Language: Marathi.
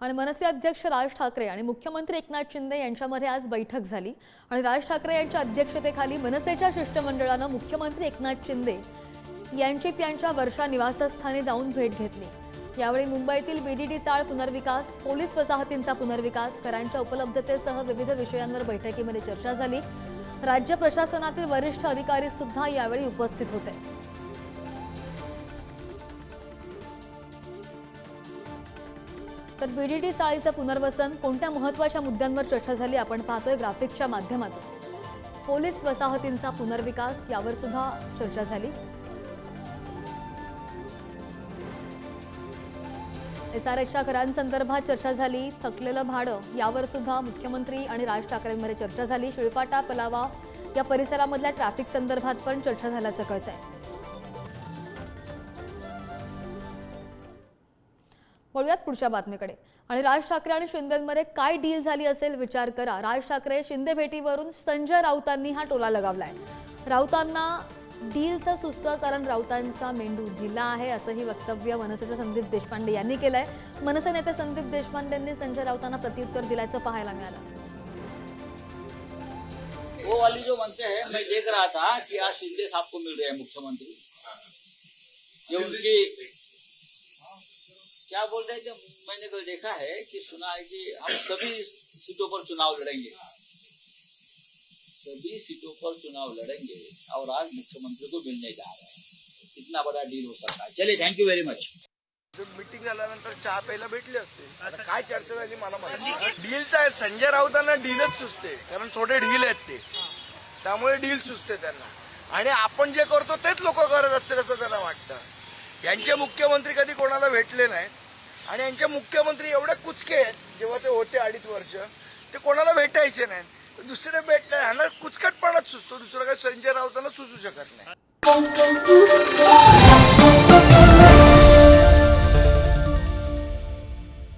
आणि मनसे अध्यक्ष राज ठाकरे आणि मुख्यमंत्री एकनाथ शिंदे यांच्यामध्ये आज बैठक झाली. आणि राज ठाकरे यांच्या अध्यक्षतेखाली मनसेच्या शिष्टमंडळानं मुख्यमंत्री एकनाथ शिंदे यांची त्यांच्या वर्षा निवासस्थानी जाऊन भेट घेतली. यावेळी मुंबईतील बीडीडी चाळ पुनर्विकास पोलीस वसाहतींचा पुनर्विकास करांच्या उपलब्धतेसह विविध विषयांवर बैठकीमध्ये चर्चा झाली. राज्य प्रशासनातील वरिष्ठ अधिकारी सुद्धा यावेळी उपस्थित होते. तर बीडीडी चाळीचं पुनर्वसन कोणत्या महत्त्वाच्या मुद्द्यांवर चर्चा झाली आपण पाहतोय ग्राफिकच्या माध्यमातून. पोलीस वसाहतींचा पुनर्विकास यावर सुद्धा चर्चा झाली. एस आर घरांसंदर्भात चर्चा झाली थकलेलं भाडं यावर सुद्धा मुख्यमंत्री आणि राज ठाकरेंमध्ये चर्चा झाली. शिळपाटा पलावा या परिसरामधल्या ट्रॅफिक संदर्भात पण चर्चा झाल्याचं कळतंय. वळूयात पुढच्या बातमीकडे. आणि राज ठाकरे आणि शिंदेमध्ये काय डील झाली असेल विचार करा. राज ठाकरे शिंदे भेटीवरून संजय राऊतांनी हा टोला लगावलाय. राऊतांना डीलचं सुस्त कारण राऊतांचा मेंदू दिला आहे असंही वक्तव्य मनसेचे संदीप देशपांडे यांनी केलंय. मनसे नेते संदीप देशपांडेंनी संजय राऊतांना प्रत्युत्तर दिल्याचं पाहायला मिळालं. वो वाली जो मनसे है मैं देख रहा था कि आज शिंदे साहब को मिल रहे हैं मुख्यमंत्री. जो उनकी क्या बोल रहे थे मैंने कल देखा है कि सुना है कि हम सभी सीटों पर चुनाव लड़ेंगे। सभी सीटों पर चुनाव लड़ेंगे और आज मुख्यमंत्री को मिलने जा रहे हैं। इतना बड़ा डील हो सकता है। चलिए thank you very much meeting झाल्यानंतर चहा प्यायला भेटले असते. आता काय चर्चा झाली मला माहिती डीलचा आहे संजय राऊतांना डीलच सुचते. कारण थोडे डील आहेत ते. त्यामुळे डील सुचते त्यांना. आणि आपण जे करतो तेच लोक करत असतील असं त्यांना वाटतं यांचे मुख्यमंत्री कधी कोणाला भेटले नाहीत. आणि यांचे मुख्यमंत्री एवढे कुचके आहेत जेव्हा ते होते अडीच वर्ष ते कोणाला भेटायचे नाहीत. दुसरे भेटले ह्यांना कुचकटपणाच सुचतो दुसरं काही संजय राऊतांना सुचू शकत नाही.